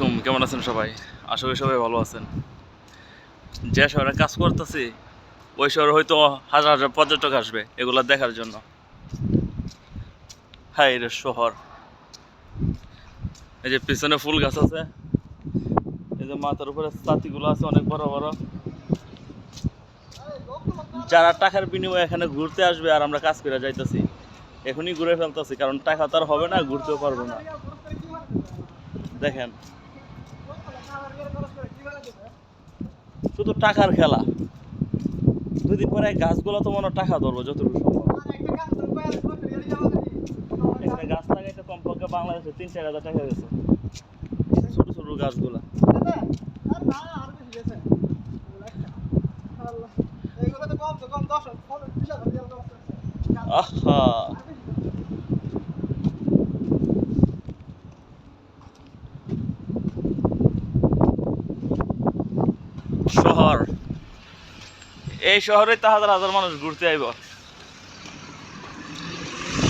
হুম কেমন আছেন সবাই? আশা করি সবাই ভালো আছেন। যে শহরে কাজ করতেছি, ওই শহরে হয়তো হাজার হাজার পর্যটক আসবে এগুলা দেখার জন্য। হ্যাঁ রে শহর। এই যে পিছনে ফুল গাছ আছে, এই যে মাথার উপরে ছাতিগুলো আছে, অনেক বড় বড়। যারা টাকার বিনিময়ে এখানে ঘুরতে আসবে আর আমরা কাজ করে যাইতেছি, এখনই ঘুরে ফেলতেছি, কারণ টাকা তো আর হবে না, ঘুরতেও পারব না। দেখেন শুধু টাকার খেলা। দুদিন পরে গাছগুলো তো মনে টাকা ধরবো, যতটুকু সম্ভব। একটা গাছ লাগাইতে কমপক্ষে বাংলাদেশে তিন, চার হাজার টাকা গেছে। ছোট ছোট গাছগুলা। আহা। শহর। এই শহরে তো হাজার হাজার মানুষ ঘুরতে আইব।